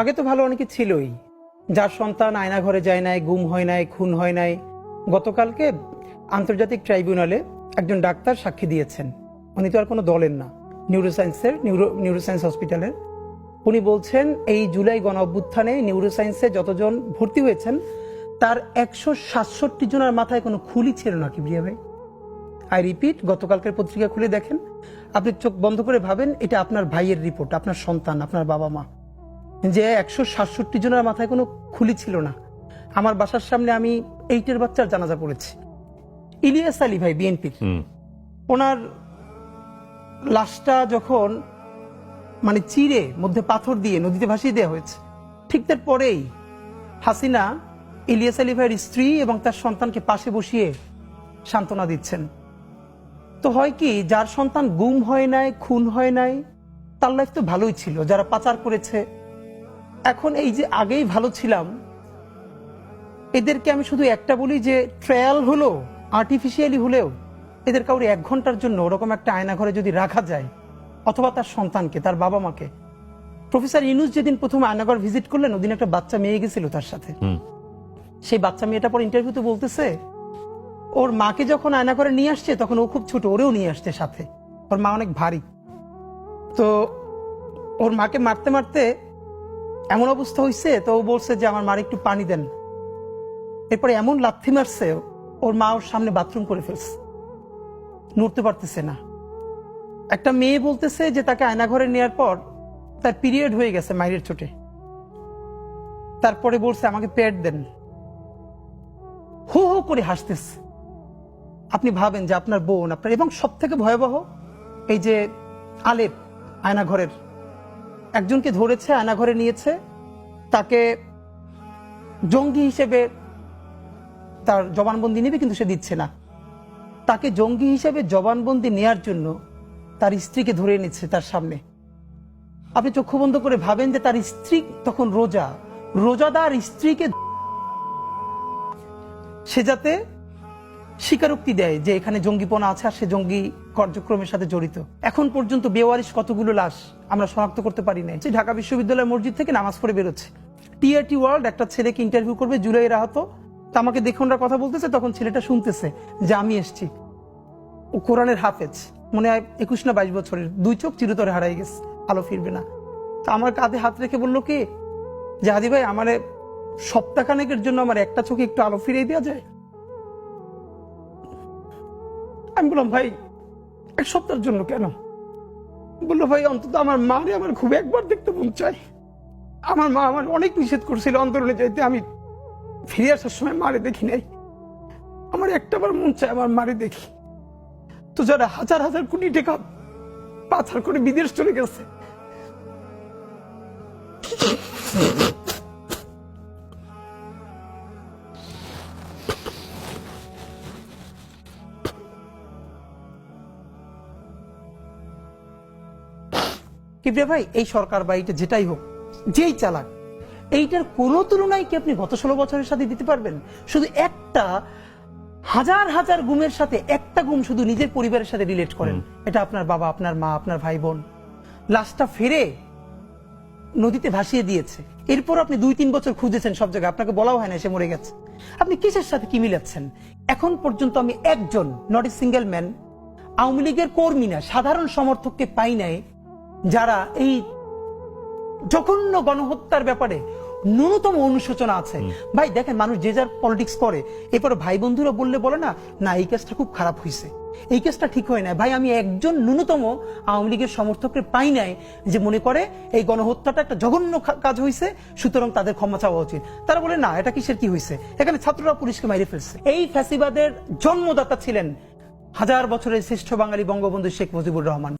আগে তো ভালো অনেকে ছিলই। যার সন্তান আয়না ঘরে যায় নাই গুম হয় নাই, খুন হয় নাই, গতকালকে আন্তর্জাতিক ট্রাইব্যুনালে একজন ডাক্তার সাক্ষী দিয়েছেন। উনি তো আর কোনো দলের না, নিউরোসায়েন্সের, নিউরো, নিউরোসায়েন্স হসপিটালের। উনি বলছেন, এই জুলাই গণ অভ্যুত্থানে নিউরোসায়েন্সে যতজন ভর্তি হয়েছেন, তার একশো সাতষট্টি জনের মাথায় কোনো খুলি ছিল না কিবরিয়া ভাই? আই রিপিট, গতকালকের পত্রিকা খুলে দেখেন। আপনি চোখ বন্ধ করে ভাবেন, এটা আপনার ভাইয়ের রিপোর্ট, আপনার সন্তান, আপনার বাবা মা। যে একশো সাতষট্টি জনের মাথায় কোনো খুলি ছিল না। আমার বাসার সামনে আমি এইটের বাচ্চার জানাজা পড়েছি। ইলিয়াস আলী ভাই বিএনপির ওনার লাশটা যখন মানে চিরে মধ্যে পাথর দিয়ে নদীতে ভাসিয়ে দেওয়া হয়েছে ঠিক তার পরেই হাসিনা ইলিয়াস আলী ভাইয়ের স্ত্রী এবং তার সন্তানকে পাশে বসিয়ে সান্ত্বনা দিচ্ছেন। তো হয় কি যার সন্তান গুম হয় নাই খুন হয় নাই তার লাইফ তো ভালোই ছিল। যারা পাচার করেছে এখন এই যে আগেই ভালো ছিলাম এদেরকে আমি শুধু একটা বলি যে ট্রায়াল হলো আর্টিফিশিয়ালি হলেও এদের কাউরে এক ঘণ্টার জন্য ওরকম একটা আয়না ঘরে যদি রাখা যায় অথবা তার সন্তানকে তার বাবা মাকে প্রফেসর ইনুস যেদিন প্রথম আয়নাঘর ভিজিট করলেন ওদিন একটা বাচ্চা মেয়ে গেছিল তার সাথে। সেই বাচ্চা মেয়েটা পর ইন্টারভিউতে বলতেছে ওর মাকে যখন আয়না করে নিয়ে আসছে তখন ও খুব ছোট ওরেও নিয়ে আসছে সাথে। ওর মা অনেক ভারী। তো ওর মাকে মারতে মারতে এমন অবস্থা হয়েছে তো ও বলছে যে আমার মার একটু পানি দেন। এরপরে এমন লাথি মারছে, ওর মা ওর সামনে বাথরুম করে ফেলছে। নড়তে পারতেছে না। একটা মেয়ে বলতেছে যে তাকে আয়না ঘরে নেওয়ার পর তার পিরিয়ড হয়ে গেছে মায়ের চোটে তারপরে বলছে, আমাকে প্যাড দেন। হু হু করে হাসতেছে। আপনি ভাবেন যে আপনার বোন, আপনার এবং সব থেকে ভয়াবহ এই যে আলেপ, আয়নাঘরের একজনকে ধরেছে আয়নাঘরে নিয়েছে। তাকে জঙ্গি হিসেবে তার জবানবন্দি নেবে, কিন্তু সে দিচ্ছে না। তাকে জঙ্গি হিসেবে জবানবন্দি নেয়ার জন্য তার স্ত্রীকে ধরে এনেছে তার সামনে। আপনি চক্ষু বন্ধ করে ভাবেন যে তার স্ত্রী তখন রোজা। রোজাদার স্ত্রীকে সে যাতে স্বীকারোক্তি দেয় যে এখানে জঙ্গিপনা আছে আর সে জঙ্গি কার্যক্রমের সাথে জড়িত। এখন পর্যন্ত বেওয়ারিশ কতগুলো লাশ আমরা শনাক্ত করতে পারি নাই। যে ঢাকা বিশ্ববিদ্যালয় মসজিদ থেকে নামাজ পড়ে বেরোচ্ছে। টিআরটি ওয়ার্ল্ড একটা ছেলেকে ইন্টারভিউ করবে জুলাই রাহত তা আমাকে দেখে কথা বলতেছে, তখন ছেলেটা শুনতেছে যে আমি এসছি। ও কোরআনের হাফেজ। মনে হয় একুশ না বাইশ বছরের। দুই চোখ চিরতরে হারাই গেছে। আলো ফিরবে না। তা আমার কাঁধে হাত রেখে বলল কি? যে হাদি ভাই, আমার সপ্তাহখানেকের জন্য আমার একটা চোখে একটু আলো ফিরিয়ে দেওয়া যায়? আমি বললাম, ভাই, এক সপ্তাহের জন্য কেন? বলল ভাই, অন্তত আমার মারে আমার খুব একবার দেখতে মন চাই আমার মা আমার অনেক নিষেধ করছিল অন্তরণে যাইতে, আমি ফিরে আসার সময় মারে দেখি নাই। আমার একটা বার মন চায় আমার মারে দেখি। তো যারা হাজার হাজার কোটি টাকা পাচার করে বিদেশ চলে গেছে কিবরিয়া ভাই এই সরকার বা এইটা যেটাই হোক যেই চালাক এইটার কোনো তুলনায় কি আপনি গত ষোলো বছরের সাথে দিতে পারবেন? শুধু একটা হাজার হাজার গুমের সাথে একটা গুম শুধু নিজের পরিবারের সাথে রিলেট করেন। এটা আপনার বাবা আপনার মা আপনার ভাই বোন। লাশটা ফিরে নদীতে ভাসিয়ে দিয়েছে। এরপর আপনি দুই তিন বছর খুঁজেছেন সব জায়গায়। আপনাকে বলাও হয় না সে মরে গেছে। আপনি কিসের সাথে কি মিলাচ্ছেন? এখন পর্যন্ত আমি একজন not a single man Awami লীগের কর্মী না সাধারণ সমর্থককে পাই নাই। যারা এই জঘন্য গণহত্যার ব্যাপারে ন্যূনতম অনুশোচনা আছে। ভাই দেখেন মানুষ যে যার পলিটিক্স করে এরপর ভাই বন্ধুরা বললে বলে না না এই কেসটা খুব খারাপ হয়েছে এই কেসটা ঠিক হয় না ভাই আমি একজন ন্যূনতম আওয়ামী লীগের সমর্থককে পাই নাই যে মনে করে এই গণহত্যাটা একটা জঘন্য কাজ হয়েছে সুতরাং তাদের ক্ষমা চাওয়া উচিত। তারা বলে না এটা কিসের কি হয়েছে এখানে ছাত্ররা পুলিশকে মাইরে ফেলছে। এই ফ্যাসিবাদের জন্মদাতা ছিলেন হাজার বছরের শ্রেষ্ঠ বাঙালি বঙ্গবন্ধু শেখ মুজিবুর রহমান।